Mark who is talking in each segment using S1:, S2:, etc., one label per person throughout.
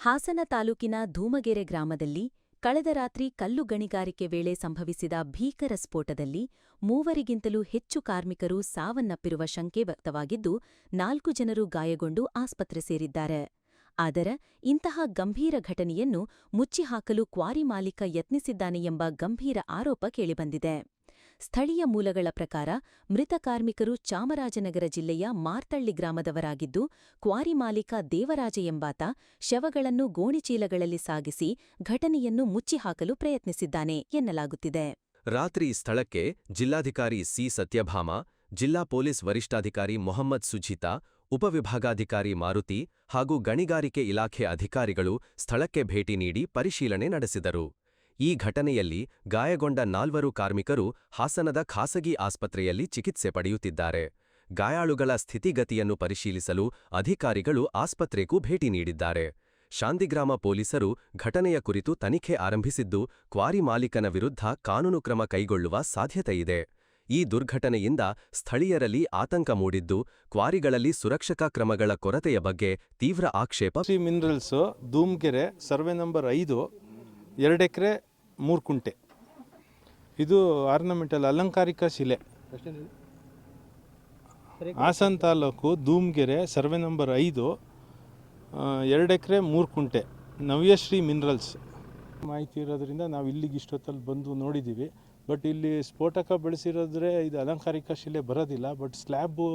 S1: ಹಾಸನ ತಾಲೂಕಿನ ಧೂಮಗೆರೆ ಗ್ರಾಮದಲ್ಲಿ ಕಳೆದ ರಾತ್ರಿ ಕಲ್ಲು ಗಣಿಗಾರಿಕೆ ವೇಳೆ ಸಂಭವಿಸಿದ ಭೀಕರ ಸ್ಫೋಟದಲ್ಲಿ ಮೂವರಿಗಿಂತಲೂ ಹೆಚ್ಚು ಕಾರ್ಮಿಕರು ಸಾವನ್ನಪ್ಪಿರುವ ಶಂಕೆ ವ್ಯಕ್ತವಾಗಿದ್ದು, ನಾಲ್ಕು ಜನರು ಗಾಯಗೊಂಡು ಆಸ್ಪತ್ರೆ ಸೇರಿದ್ದಾರೆ. ಆದರ ಇಂತಹ ಗಂಭೀರ ಘಟನೆಯನ್ನು ಮುಚ್ಚಿಹಾಕಲು ಕ್ವಾರಿ ಮಾಲೀಕ ಯತ್ನಿಸಿದ್ದಾನೆ ಎಂಬ ಗಂಭೀರ ಆರೋಪ ಕೇಳಿಬಂದಿದೆ. ಸ್ಥಳೀಯ ಮೂಲಗಳ ಪ್ರಕಾರ ಮೃತ ಕಾರ್ಮಿಕರು ಚಾಮರಾಜನಗರ ಜಿಲ್ಲೆಯ ಮಾರ್ತಳ್ಳಿ ಗ್ರಾಮದವರಾಗಿದ್ದು, ಕ್ವಾರಿ ಮಾಲೀಕ ದೇವರಾಜ ಎಂಬಾತ ಶವಗಳನ್ನು ಗೋಣಿಚೀಲಗಳಲ್ಲಿ ಸಾಗಿಸಿ ಘಟನೆಯನ್ನು ಮುಚ್ಚಿಹಾಕಲು ಪ್ರಯತ್ನಿಸಿದ್ದಾನೆ ಎನ್ನಲಾಗುತ್ತಿದೆ.
S2: ರಾತ್ರಿ ಸ್ಥಳಕ್ಕೆ ಜಿಲ್ಲಾಧಿಕಾರಿ ಸಿ. ಸತ್ಯಭಾಮ, ಜಿಲ್ಲಾ ಪೊಲೀಸ್ ವರಿಷ್ಠಾಧಿಕಾರಿ ಮೊಹಮ್ಮದ್ ಸುಜಿತಾ, ಉಪವಿಭಾಗಾಧಿಕಾರಿ ಮಾರುತಿ ಹಾಗೂ ಗಣಿಗಾರಿಕೆ ಇಲಾಖೆ ಅಧಿಕಾರಿಗಳು ಸ್ಥಳಕ್ಕೆ ಭೇಟಿ ನೀಡಿ ಪರಿಶೀಲನೆ ನಡೆಸಿದರು. ಈ ಘಟನೆಯಲ್ಲಿ ಗಾಯಗೊಂಡ ನಾಲ್ವರು ಕಾರ್ಮಿಕರು ಹಾಸನದ ಖಾಸಗಿ ಆಸ್ಪತ್ರೆಯಲ್ಲಿ ಚಿಕಿತ್ಸೆ ಪಡೆಯುತ್ತಿದ್ದಾರೆ. ಗಾಯಾಳುಗಳ ಸ್ಥಿತಿಗತಿಯನ್ನು ಪರಿಶೀಲಿಸಲು ಅಧಿಕಾರಿಗಳು ಆಸ್ಪತ್ರೆಗೂ ಭೇಟಿ ನೀಡಿದ್ದಾರೆ. ಶಾಂತಿಗ್ರಾಮ ಪೊಲೀಸರು ಘಟನೆಯ ಕುರಿತು ತನಿಖೆ ಆರಂಭಿಸಿದ್ದು, ಕ್ವಾರಿ ಮಾಲೀಕನ ವಿರುದ್ಧ ಕಾನೂನು ಕ್ರಮ ಕೈಗೊಳ್ಳುವ ಸಾಧ್ಯತೆಯಿದೆ ಈ ದುರ್ಘಟನೆಯಿಂದ ಸ್ಥಳೀಯರಲ್ಲಿ ಆತಂಕ ಮೂಡಿದ್ದು, ಕ್ವಾರಿಗಳಲ್ಲಿ ಸುರಕ್ಷತಾ ಕ್ರಮಗಳ ಕೊರತೆಯ ಬಗ್ಗೆ ತೀವ್ರ ಆಕ್ಷೇಪ
S3: Shri minerals Dhoomkere survey number ಐದು, ಎರಡು ಮೂರು ಕುಂಟೆ. ಇದು ಆರ್ನಮೆಂಟಲ್ ಅಲಂಕಾರಿಕ ಶಿಲೆ. ಹಾಸನ್ ತಾಲೂಕು ಧೂಮ್ಗೆರೆ ಸರ್ವೆ ನಂಬರ್ ಐದು ಎರಡು ಎಕರೆ ಮೂರು ಕುಂಟೆ ನವ್ಯಶ್ರೀ ಮಿನರಲ್ಸ್. ಮಾಹಿತಿ ಇರೋದ್ರಿಂದ ನಾವು ಇಲ್ಲಿಗೆ ಇಷ್ಟೊತ್ತಲ್ಲಿ ಬಂದು ನೋಡಿದ್ದೀವಿ. ಬಟ್ ಇಲ್ಲಿ ಸ್ಫೋಟಕ ಬೆಳೆಸಿರೋದ್ರೆ ಇದು ಅಲಂಕಾರಿಕ ಶಿಲೆ ಬರೋದಿಲ್ಲ. ಬಟ್ ಸ್ಲ್ಯಾಬು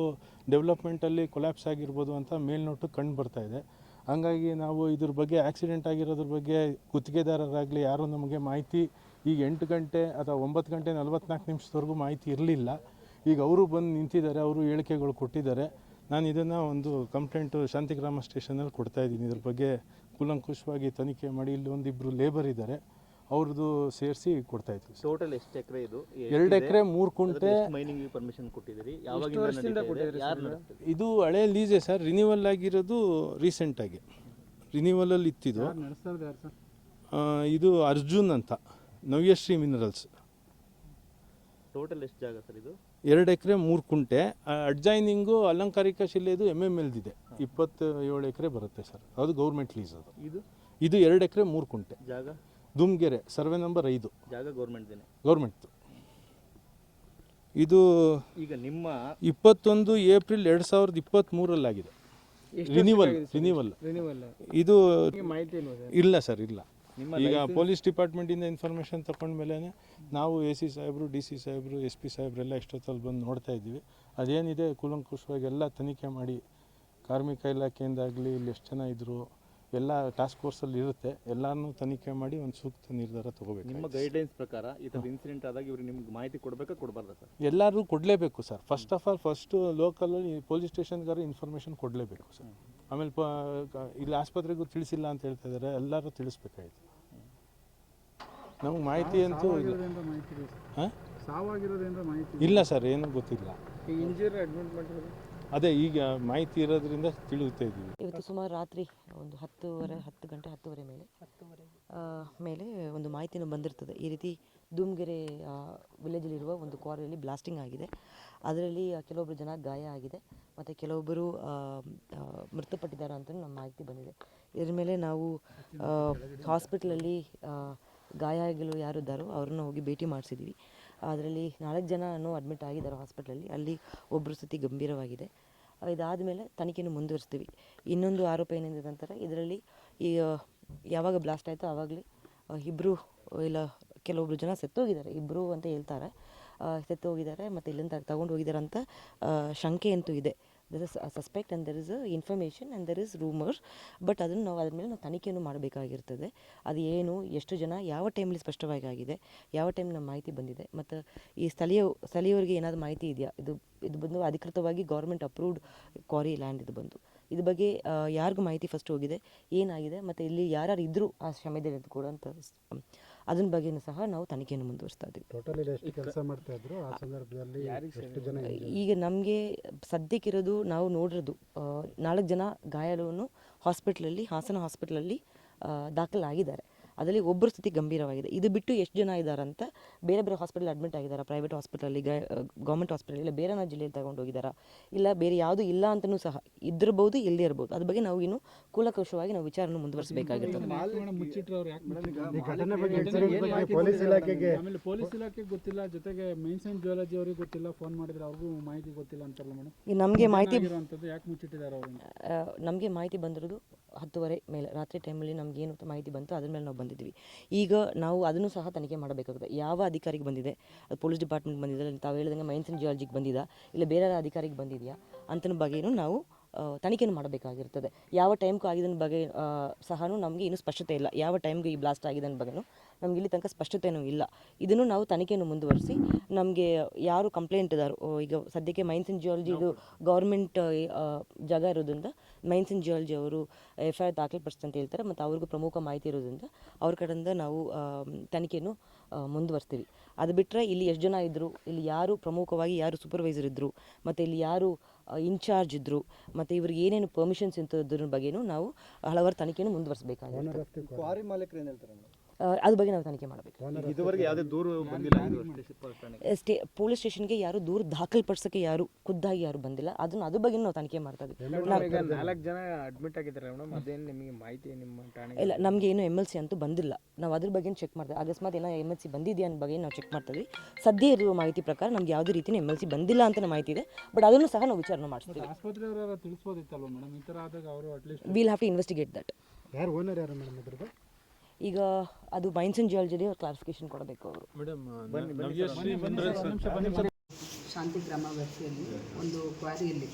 S3: ಡೆವಲಪ್ಮೆಂಟಲ್ಲಿ ಕೊಲ್ಯಾಪ್ಸ್ ಆಗಿರ್ಬೋದು ಅಂತ ಮೇಲ್ನೋಟು ಕಂಡು ಬರ್ತಾ ಇದೆ. ಹಂಗಾಗಿ ನಾವು ಇದ್ರ ಬಗ್ಗೆ ಆಕ್ಸಿಡೆಂಟ್ ಆಗಿರೋದ್ರ ಬಗ್ಗೆ ಗುತ್ತಿಗೆದಾರರಾಗಲಿ ಯಾರೂ ನಮಗೆ ಮಾಹಿತಿ ಈಗ ಎಂಟು ಗಂಟೆ ಅಥವಾ ಒಂಬತ್ತು ಗಂಟೆ ನಲ್ವತ್ನಾಲ್ಕು ನಿಮಿಷದವರೆಗೂ ಮಾಹಿತಿ ಇರಲಿಲ್ಲ. ಈಗ ಅವರು ಬಂದು ನಿಂತಿದ್ದಾರೆ, ಅವರು ಹೇಳಿಕೆಗಳು ಕೊಟ್ಟಿದ್ದಾರೆ. ನಾನು ಇದನ್ನು ಒಂದು ಕಂಪ್ಲೇಂಟು ಶಾಂತಿಗ್ರಾಮ ಸ್ಟೇಷನಲ್ಲಿ ಕೊಡ್ತಾ ಇದ್ದೀನಿ. ಇದ್ರ ಬಗ್ಗೆ ಕೂಲಂಕುಷವಾಗಿ ತನಿಖೆ ಮಾಡಿ. ಇಲ್ಲಿ ಒಂದಿಬ್ಬರು ಲೇಬರ್ ಇದ್ದಾರೆ. ಅವ್ರದ್ದು ಸೇರಿಸಿ ಕೊಡ್ತಾ ಇದ್ವಿ
S4: ಟೋಟಲ್ ಎಷ್ಟು ಎಕರೆ ಇದು?
S3: ಎರಡು ಎಕರೆ ಮೂರು ಕುಂಟೆ
S4: ಮೈನಿಂಗ್ ಪರ್ಮಿಷನ್ ಕೊಟ್ಟಿದ್ದೀರಿ? ನಡೀತಾ ಇದೆ?
S3: ಹಳೆ ಲೀಸೆ ಸರ್. ರಿನ್ಯೂವಲ್ ಆಗಿರೋದು ರೀಸೆಂಟಾಗಿ ರಿನಿವಲಲ್ಲಿ ಇತ್ತಿದ್ದು ಆ, ಇದು ಅರ್ಜುನ್ ಅಂತ. ನವ್ಯಶ್ರೀ ಮಿನರಲ್ಸ್
S4: ಟೋಟಲ್ ಎಷ್ಟು ಜಾಗ ಸರ್ ಇದು?
S3: ಎರಡು ಎಕರೆ ಮೂರು ಕುಂಟೆ. ಅಡ್ಜೈನಿಂಗು ಅಲಂಕಾರಿಕ ಶಿಲೆದು ಎಂ ಎಂ ಎಲ್ದಿದೆ ಇಪ್ಪತ್ತೇಳು ಏಳು ಎಕರೆ ಬರುತ್ತೆ ಸರ್. ಅದು ಗೌರ್ಮೆಂಟ್ ಲೀಸ್ ಅದು.
S4: ಇದು?
S3: ಇದು ಎರಡು ಎಕರೆ ಮೂರು ಕುಂಟೆ.
S4: ಜಾಗ?
S3: ದುಮ್ಗೆರೆ ಸರ್ವೆ ನಂಬರ್ ಐದು.
S4: ಜಾಗ ಗೌರ್ಮೆಂಟ್ ಗೌರ್ಮೆಂಟ್
S3: ಗೌರ್ಮೆಂಟ್ದು ಇದು
S4: ಈಗ ನಿಮ್ಮ
S3: ಇಪ್ಪತ್ತೊಂದು ಏಪ್ರಿಲ್ ಎರಡು ಸಾವಿರದ ಇಪ್ಪತ್ತ್ಮೂರಲ್ಲಾಗಿದೆ ರಿನಿವಲ್ ರಿನಿವಲ್ ಇದು? ಇಲ್ಲ ಸರ್ ಇಲ್ಲ. ಈಗ ಪೊಲೀಸ್ ಡಿಪಾರ್ಟ್ಮೆಂಟಿಂದ ಇನ್ಫಾರ್ಮೇಷನ್ ತಗೊಂಡ್ಮೇಲೆ ನಾವು ಎ ಸಿ ಸಾಹೇಬರು ಡಿ ಸಿ ಸಾಹೇಬರು ಎಸ್ ಪಿ ಸಾಹೇಬ್ರೆಲ್ಲ ಎಷ್ಟೊತ್ತಲ್ಲಿ ಬಂದು ನೋಡ್ತಾ ಇದ್ದೀವಿ. ಅದೇನಿದೆ ಕೂಲಂಕುಷವಾಗಿ ಎಲ್ಲ ತನಿಖೆ ಮಾಡಿ ಕಾರ್ಮಿಕ ಇಲಾಖೆಯಿಂದಾಗಲಿ ಇಲ್ಲಿ ಎಷ್ಟು ಜನ ಇದ್ದರು ಎಲ್ಲ ಟಾಸ್ಕ್ ಫೋರ್ಸಲ್ಲಿ ಇರುತ್ತೆ ಎಲ್ಲಾನು ತನಿಖೆ ಮಾಡಿ ಒಂದು ಸೂಕ್ತ ನಿರ್ಧಾರ ತಗೋಬೇಕು
S4: ನಿಮ್ಮ ಗೈಡ್ಲೈನ್ಸ್ ಪ್ರಕಾರ ಈ ಥರದ ಇನ್ಸಿಡೆಂಟ್ ಆದಾಗ ಇವ್ರಿಗೆ ನಿಮ್ಗೆ ಮಾಹಿತಿ ಕೊಡಬೇಕಾ ಕೊಡಬಾರ್ದಾ ಸರ್?
S3: ಎಲ್ಲರೂ ಕೊಡಲೇಬೇಕು sir. First of all first ಲೋಕಲಲ್ಲಿ police ಸ್ಟೇಷನ್ಗಾರು ಇನ್ಫಾರ್ಮೇಷನ್ ಕೊಡಲೇಬೇಕು ಸರ್. ಆಮೇಲೆ ಪ ಇಲ್ಲಿ ಆಸ್ಪತ್ರೆಗೂ ತಿಳಿಸಿಲ್ಲ ಅಂತ ಹೇಳ್ತಾ ಇದ್ದಾರೆ ಎಲ್ಲರೂ ತಿಳಿಸ್ಬೇಕಾಯ್ತು. ನಮಗೆ ಮಾಹಿತಿ ಅಂತೂ ಇಲ್ಲ. ಹಾಂ?
S5: ಮಾಹಿತಿ
S3: ಇಲ್ಲ. ಸರ್ ಏನೂ ಗೊತ್ತಿಲ್ಲ. ಅದೇ ಈಗ ಮಾಹಿತಿ ಇರೋದ್ರಿಂದ ತಿಳಿಯುತ್ತಾ ಇದ್ದೀವಿ
S6: ಇವತ್ತು ಸುಮಾರು ರಾತ್ರಿ, ಒಂದು ಹತ್ತುವರೆ, ಹತ್ತು ಗಂಟೆ, ಹತ್ತುವರೆ ಮೇಲೆ ಮೇಲೆ ಒಂದು ಮಾಹಿತಿನೂ ಬಂದಿರ್ತದೆ. ಈ ರೀತಿ ಧೂಮ್ಗೆರೆ ವಿಲೇಜಲ್ಲಿರುವ ಒಂದು ಕ್ವಾರಿಯಲ್ಲಿ ಬ್ಲಾಸ್ಟಿಂಗ್ ಆಗಿದೆ. ಅದರಲ್ಲಿ ಕೆಲವೊಬ್ಬರು ಜನ ಗಾಯ ಆಗಿದೆ. ಮತ್ತು ಕೆಲವೊಬ್ಬರು ಮೃತಪಟ್ಟಿದ್ದಾರೆ ಅಂತ ನಮ್ಮ ಮಾಹಿತಿ ಬಂದಿದೆ. ಇದರ ಮೇಲೆ ನಾವು ಹಾಸ್ಪಿಟ್ಲಲ್ಲಿ ಗಾಯ ಆಗಿಲು ಯಾರು ಇದ್ದಾರೋ ಅವ್ರನ್ನ ಹೋಗಿ ಭೇಟಿ ಮಾಡಿಸಿದ್ವಿ. ಅದರಲ್ಲಿ ನಾಲ್ಕು ಜನನು ಅಡ್ಮಿಟ್ ಆಗಿದ್ದಾರೆ ಹಾಸ್ಪಿಟ್ಲಲ್ಲಿ ಅಲ್ಲಿ. ಒಬ್ಬರು ಸ್ಥಿತಿ ಗಂಭೀರವಾಗಿದೆ. ಇದಾದ ಮೇಲೆ ತನಿಖೆಯನ್ನು ಮುಂದುವರಿಸ್ತೀವಿ. ಇನ್ನೊಂದು ಆರೋಪ ಏನಿದೆ ನಂತರ ಇದರಲ್ಲಿ ಈ ಯಾವಾಗ ಬ್ಲಾಸ್ಟ್ ಆಯಿತೋ ಆವಾಗಲೇ ಇಬ್ಬರು ಇಲ್ಲ ಕೆಲವೊಬ್ಬರು ಜನ ಸತ್ತೋಗಿದ್ದಾರೆ. ಇಬ್ಬರು ಅಂತ ಹೇಳ್ತಾರೆ. ಸತ್ತು ಹೋಗಿದ್ದಾರೆ ಮತ್ತು ಇಲ್ಲಿಂದ ತಗೊಂಡು ಹೋಗಿದ್ದಾರೆ ಅಂತ ಶಂಕೆ ಅಂತೂ ಇದೆ. There is suspect and there is information and there is rumours but ಅದನ್ನು ನಾವು ಅದ್ರ ಮೇಲೆ ನಾವು ತನಿಖೆಯನ್ನು ಮಾಡಬೇಕಾಗಿರ್ತದೆ. ಅದು ಏನು, ಎಷ್ಟು ಜನ, ಯಾವ ಟೈಮಲ್ಲಿ ಸ್ಪಷ್ಟವಾಗಿ ಆಗಿದೆ ಯಾವ ಟೈಮ್ ನಮ್ಮ ಮಾಹಿತಿ ಬಂದಿದೆ, ಮತ್ತು ಈ ಸ್ಥಳೀಯ, ಸ್ಥಳೀಯವರಿಗೆ ಏನಾದರೂ ಮಾಹಿತಿ ಇದೆಯಾ? ಇದು ಇದು ಬಂದು ಅಧಿಕೃತವಾಗಿ ಗೌರ್ಮೆಂಟ್ ಅಪ್ರೂವ್ಡ್ ಕ್ವಾರಿ ಲ್ಯಾಂಡ್ ಇದು ಬಂದು. ಇದ್ರ ಬಗ್ಗೆ ಯಾರಿಗೂ ಮಾಹಿತಿ ಫಸ್ಟ್ ಹೋಗಿದೆ, ಏನಾಗಿದೆ, ಮತ್ತು ಇಲ್ಲಿ ಯಾರ್ಯಾರು ಇದ್ದರು ಆ ಸಮಯದಲ್ಲಿ ಕೂಡ ಅಂತ ಅದನ್ನ ಬಗ್ಗೆನೂ ಸಹ ನಾವು ತನಿಖೆಯನ್ನು ಮುಂದುವರಿಸ್ತಾ ಇದ್ದೀವಿ.
S5: ಕೆಲಸ ಮಾಡ್ತಾ ಇದ್ರು ಆ ಸಂದರ್ಭದಲ್ಲಿ ಎಷ್ಟು ಜನ
S6: ಈಗ ನಮಗೆ ಸದ್ಯಕ್ಕಿರೋದು ನಾವು ನೋಡಿರೋದು ನಾಲ್ಕು ಜನ ಗಾಯಾಲವನ್ನು ಹಾಸ್ಪಿಟ್ಲಲ್ಲಿ ಹಾಸನ ಹಾಸ್ಪಿಟ್ಲಲ್ಲಿ ದಾಖಲಾಗಿದ್ದಾರೆ. ಅದರಲ್ಲಿ ಒಬ್ಬರ ಸ್ಥಿತಿ ಗಂಭೀರವಾಗಿದೆ. ಇದು ಬಿಟ್ಟು ಎಷ್ಟು ಜನ ಇದ್ದಾರಂತ ಅಂತ ಬೇರೆ ಬೇರೆ ಹಾಸ್ಪಿಟಲ್ ಅಡ್ಮಿಟ್ ಆಗಿದ್ದಾರೆ ಪ್ರೈವೇಟ್ ಹಾಸ್ಪಿಟಲಲ್ಲಿ ಈಗ ಗೌರ್ಮೆಂಟ್ ಹಾಸ್ಪಿಟಲ್ ಇಲ್ಲ ಬೇರೆ ಜಿಲ್ಲೆಯಲ್ಲಿ ತಗೊಂಡು ಹೋಗಿದ್ದಾರಾ ಇಲ್ಲ ಬೇರೆ ಯಾವುದು ಇಲ್ಲ ಅಂತಲೂ ಸಹ ಇದ್ದಿರ್ಬೋದು ಇಲ್ಲೇ ಇರ್ಬೋದು. ಅದ್ರ ಬಗ್ಗೆ ನಾವು ಇನ್ನು ಕೂಲಕೋಶವಾಗಿ ನಾವು ವಿಚಾರನ ಮುಂದುವರಿಸಬೇಕಾಗಿರ್ತದೆ.
S5: ಪೊಲೀಸ್ ಇಲಾಖೆಗೆ
S7: ಆಮೇಲೆ ಪೊಲೀಸ್ ಇಲಾಖೆಗೆ ಗೊತ್ತಿಲ್ಲ ಜೊತೆಗೆ ಮೈನ್ಸ್ ಅಂಡ್ ಜಿಯಾಲಜಿ ಅವರಿಗೆ ಗೊತ್ತಿಲ್ಲ ಫೋನ್ ಮಾಡಿದ್ರೆ ಅವ್ರಿಗೂ ಮಾಹಿತಿ ಗೊತ್ತಿಲ್ಲ ಅಂತಾರಲ್ಲ ಮೇಡಮ್.
S6: ಈ ನಮಗೆ ಮಾಹಿತಿ
S7: ಯಾಕೆ ಮುಚ್ಚಿಟ್ಟಿದ್ದಾರೆ ಅವರು?
S6: ನಮಗೆ ಮಾಹಿತಿ ಬಂದಿರೋದು ಹತ್ತುವರೆ ಮೇಲೆ, ರಾತ್ರಿ ಟೈಮಲ್ಲಿ ನಮ್ಗೆ ಏನು ಮಾಹಿತಿ ಬಂತು ಅದ್ರ ಮೇಲೆ ನಾವು ಬಂದಿದ್ವಿ. ಈಗ ನಾವು ಅದನ್ನು ಸಹ ತನಿಖೆ ಮಾಡಬೇಕಾಗುತ್ತೆ. ಯಾವ ಅಧಿಕಾರಿಗೆ ಬಂದಿದೆ? ಅದು ಪೊಲೀಸ್ ಡಿಪಾರ್ಟ್ಮೆಂಟ್ ಬಂದಿದೆ ತಾವು ಹೇಳಿದಂಗೆ ಮೈನ್ಸ್ ಆ್ಯಂಡ್ ಜಿಯಾಲಜಿಗೆ ಬಂದಿದಾ? ಇಲ್ಲ ಬೇರೆ ಅಧಿಕಾರಿಗೆ ಬಂದಿದೆಯಾ? ಅಂತನ ಬಗ್ಗೆಯೂ ನಾವು ತನಿಖೆಯನ್ನು ಮಾಡಬೇಕಾಗಿರ್ತದೆ. ಯಾವ ಟೈಮ್ಗೂ ಆಗಿದ್ದನ್ನ ಬಗ್ಗೆ ಸಹ ನಮಗೆ ಇನ್ನೂ ಸ್ಪಷ್ಟತೆ ಇಲ್ಲ. ಯಾವ ಟೈಮ್ಗೆ ಈ ಬ್ಲಾಸ್ಟ್ ಆಗಿದೆ ಅನ್ನೋ ಬಗ್ಗೆನೂ ನಮ್ಗೆ ಇಲ್ಲಿ ತನಕ ಸ್ಪಷ್ಟತೆಯೂ ಇಲ್ಲ. ಇದನ್ನು ನಾವು ತನಿಖೆಯನ್ನು ಮುಂದುವರಿಸಿ, ನಮಗೆ ಯಾರು ಕಂಪ್ಲೇಂಟ್ ಇದ್ದಾರೋ ಈಗ ಸದ್ಯಕ್ಕೆ ಮೈನ್ಸ್ ಇನ್ ಜಿಯಾಲಜಿ ಇದು ಗೌರ್ಮೆಂಟ್ ಜಾಗ ಇರೋದ್ರಿಂದ ಮೈನ್ಸ್ ಇನ್ ಜಿಯಾಲಜಿ ಅವರು ಎಫ್ ಐ ಆರ್ ದಾಖಲೆಪಡಿಸ್ತಾರೆ ಅಂತ ಹೇಳ್ತಾರೆ. ಮತ್ತು ಅವ್ರಿಗೂ ಪ್ರಮುಖ ಮಾಹಿತಿ ಇರೋದ್ರಿಂದ ಅವ್ರ ಕಡೆಯಿಂದ ನಾವು ತನಿಖೆಯನ್ನು ಮುಂದುವರಿಸ್ತೀವಿ. ಅದು ಬಿಟ್ಟರೆ ಇಲ್ಲಿ ಎಷ್ಟು ಜನ ಇದ್ದರು ಇಲ್ಲಿ ಯಾರು ಪ್ರಮುಖವಾಗಿ ಯಾರು ಸೂಪರ್ವೈಸರ್ ಇದ್ದರು ಮತ್ತು ಇಲ್ಲಿ ಯಾರು ಇನ್ಚಾರ್ಜ್ ಇದ್ದರು ಮತ್ತು ಇವ್ರಿಗೆ ಏನೇನು ಪರ್ಮಿಷನ್ಸ್ ಇಂಥದ್ರ ಬಗ್ಗೆನೂ ನಾವು ಹಲವಾರು ತನಿಖೆಯನ್ನು ಮುಂದುವರಿಸಬೇಕಾಗಿದೆ
S5: ಕ್ವಾರಿ ಮಾಲೀಕರು ಏನು ಹೇಳ್ತಾರೆ
S6: ಅದ್ರ ಬಗ್ಗೆ ನಾವು ತನಿಖೆ ಮಾಡಬೇಕು.
S4: ಇದುವರೆಗೆ ಯಾವುದೇ ದೂರು ಬಂದಿಲ್ಲ.
S6: ಸ್ಟೇ ಪೊಲೀಸ್ ಸ್ಟೇಷನ್ಗೆ ಯಾರು ದೂರ ದಾಖಲ್ಪಡಿಸೋಕ್ಕೆ ಯಾರು ಖುದ್ದಾಗಿ ಯಾರು ಬಂದಿಲ್ಲ ಅದನ್ನ ಅದ್ರ ಬಗ್ಗೆ ನಾವು ತನಿಖೆ ಮಾಡ್ತಾ ಇದ್ವಿ.
S7: ನಾಲ್ಕು ಜನ ಅಡ್ಮಿಟ್ ಆಗಿದ್ದಾರೆ ಮೇಡಮ್ ಅದೇನು ನಿಮಗೆ ಮಾಹಿತಿ ನಿಮ್ಮ ಠಾಣೆಗೆ?
S6: ಇಲ್ಲ ನಮಗೆ ಏನು ಎಂ ಎಲ್ ಸಿ ಅಂತೂ ಬಂದಿಲ್ಲ. ನಾವು ಅದ್ರ ಬಗ್ಗೆ ಚೆಕ್ ಮಾಡ್ತೀವಿ. ಅಕಸ್ಮಾತ್ ಏನೋ ಎಂ ಎಲ್ ಸಿ ಬಂದಿದೆಯಾ ಅನ್ನ ಬಗ್ಗೆ ನಾವು ಚೆಕ್ ಮಾಡ್ತೀವಿ ಸದ್ಯ ಇರುವ ಮಾಹಿತಿ ಪ್ರಕಾರ ನಮ್ಗೆ ಯಾವುದೇ ರೀತಿ ಎಂ ಎಲ್ ಸಿ ಬಂದಿಲ್ಲ ಅಂತ ಮಾಹಿತಿ ಇದೆ. ಬಟ್ ಅದನ್ನು ಸಹ ನಾವು ವಿಚಾರಣೆ
S7: ಮಾಡ್ತೀವಿ
S6: will have to investigate that
S5: ಯಾರು ಓನರ್ ಯಾರು ಮೇಡಮ್ ಇದ್ರದ್ದು?
S6: ಈಗ ಅದು ಮೈನ್ಸ್ ಅಂಡ್ ಜಿಯಾಲಜಿಲಿ ಅವ್ರು. ಕ್ಲಾರಿಫಿಕೇಶನ್ ಕೊಡಬೇಕು ಅವರು
S3: ಶಾಂತಿ
S8: ಗ್ರಾಮ ವ್ಯಾಪ್ತಿಯಲ್ಲಿ ಒಂದು ಕ್ವಾರಿಯಲ್ಲಿ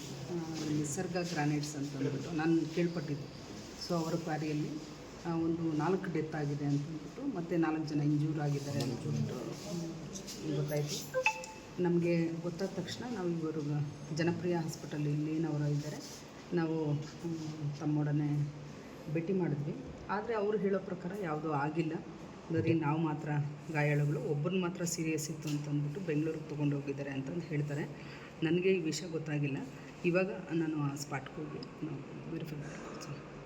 S8: ನಿಸರ್ಗ ಗ್ರಾನೈಟ್ಸ್ ಅಂತ ಅಂದ್ಬಿಟ್ಟು ನಾನು ಕೇಳ್ಪಟ್ಟಿದ್ದೆ. ಸೊ ಅವರ ಕ್ವಾರಿಯಲ್ಲಿ ಒಂದು ನಾಲ್ಕು ಡೆತ್ ಆಗಿದೆ ಅಂತ ಅಂದ್ಬಿಟ್ಟು ಮತ್ತು ನಾಲ್ಕು ಜನ ಇಂಜೂರ್ ಆಗಿದ್ದಾರೆ ಅಂತಂದ್ಬಿಟ್ಟು ಗೊತ್ತಾಯಿತು. ನಮಗೆ ಗೊತ್ತಾದ ತಕ್ಷಣ ನಾವು ಇವರು ಜನಪ್ರಿಯ ಹಾಸ್ಪಿಟಲ್ ಇಲ್ಲಿ ಏನವರು ಇದ್ದಾರೆ ನಾವು ತಮ್ಮೊಡನೆ ಭೇಟಿ ಮಾಡಿದ್ವಿ. ಆದರೆ ಅವರು ಹೇಳೋ ಪ್ರಕಾರ ಯಾವುದೂ ಆಗಿಲ್ಲ. ಬರೀ ನಾವು ಮಾತ್ರ ಗಾಯಾಳುಗಳು. ಒಬ್ಬರು ಮಾತ್ರ ಸೀರಿಯಸ್ ಇತ್ತು ಅಂತಂದ್ಬಿಟ್ಟು ಬೆಂಗಳೂರಿಗೆ ತೊಗೊಂಡು ಹೋಗಿದ್ದಾರೆ ಅಂತಂದು ಹೇಳ್ತಾರೆ. ನನಗೆ ಈ ವಿಷಯ ಗೊತ್ತಾಗಿಲ್ಲ. ಇವಾಗ ನಾನು ಆ ಸ್ಪಾಟ್ಗೆ ಹೋಗಿ ನಾವು ವೆರಿಫೈ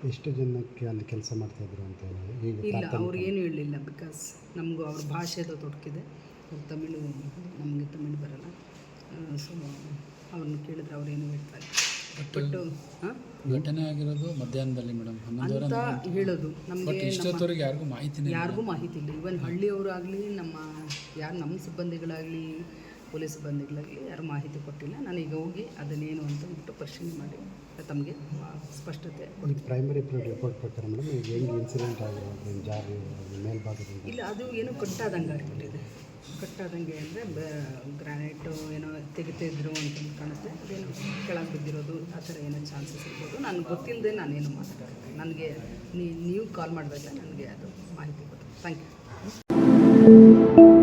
S5: ಎಷ್ಟು ಜನಕ್ಕೆ ಅಲ್ಲಿ ಕೆಲಸ ಮಾಡ್ತಾ ಇದ್ರು ಅಂತ
S8: ಇಲ್ಲ ಅವ್ರು ಏನು ಹೇಳಲಿಲ್ಲ ಬಿಕಾಸ್ ನಮಗೂ ಅವ್ರ ಭಾಷೆದು ತೊಡಕಿದೆ. ಅವ್ರು ತಮಿಳು ನಮಗೆ ತಮಿಳು ಬರಲ್ಲ. ಸೊ ಅವ್ರನ್ನ ಕೇಳಿದ್ರೆ ಅವ್ರೇನು ಹೇಳ್ತಾರೆ? ಬಟ್ ಹಾಂ?
S9: ಘಟನೆ ಆಗಿರೋದು ಮಧ್ಯಾಹ್ನದಲ್ಲಿ ಮೇಡಮ್. ಹನ್ನೊಂದುವರೆ
S8: ಅಂತ ಹೇಳೋದು. ನಮಗೆ
S9: ಇಷ್ಟೊತ್ತವರೆಗೆ ಯಾರಿಗೂ ಮಾಹಿತಿ ಇಲ್ಲ.
S8: ಯಾರಿಗೂ ಮಾಹಿತಿ ಇಲ್ಲ. ಇವನ್ ಹಳ್ಳಿಯವರಾಗಲಿ ನಮ್ಮ ಯಾರು ನಮ್ಮ ಸಿಬ್ಬಂದಿಗಳಾಗಲಿ ಪೊಲೀಸ್ ಸಿಬ್ಬಂದಿಗಳಾಗಲಿ ಯಾರು ಮಾಹಿತಿ ಕೊಟ್ಟಿಲ್ಲ. ನಾನು ಈಗ ಹೋಗಿ ಅದನ್ನೇನು ಅಂತ ಬಿಟ್ಟು ಪರಿಶೀಲನೆ ಮಾಡಿ ತಮಗೆ ಸ್ಪಷ್ಟತೆ
S5: ಈ ಪ್ರೈಮರಿ ರಿಪೋರ್ಟ್ ಪ್ರಕಾರ ಮೇಡಮ್ ಈಗ ಹೆಂಗೆ ಇನ್ಸಿಡೆಂಟ್ ಆಗಿರೋದು ಜಾರಿ ಮೇಲ್ಭಾಗದಿಂದ?
S8: ಇಲ್ಲ ಅದು ಏನೋ ಕಟ್ಟಾದಂಗೆ ಆಗಿಬಿಟ್ಟಿದೆ. ಕಟ್ಟಾದಂಗೆ ಅಂದರೆ ಗ್ರಾನೈಟು ಏನೋ ತೆಗಿತಿದ್ರು ಅಂತ ಕಾಣುತ್ತೆ. ಅದೇನೋ ಕೆಳಗೆ ಬಿದ್ದಿರೋದು ಆ ಥರ ಏನೋ ಚಾನ್ಸಸ್ ಇರ್ಬೋದು. ನನಗೆ ಗೊತ್ತಿಲ್ಲದೆ ನಾನೇನು ಮಾತಾಡೋದು. ನನಗೆ ನೀವು ಕಾಲ್ ಮಾಡಿದಾಗ ನನಗೆ ಅದು ಮಾಹಿತಿ ಕೊಟ್ಟು ಥ್ಯಾಂಕ್ ಯು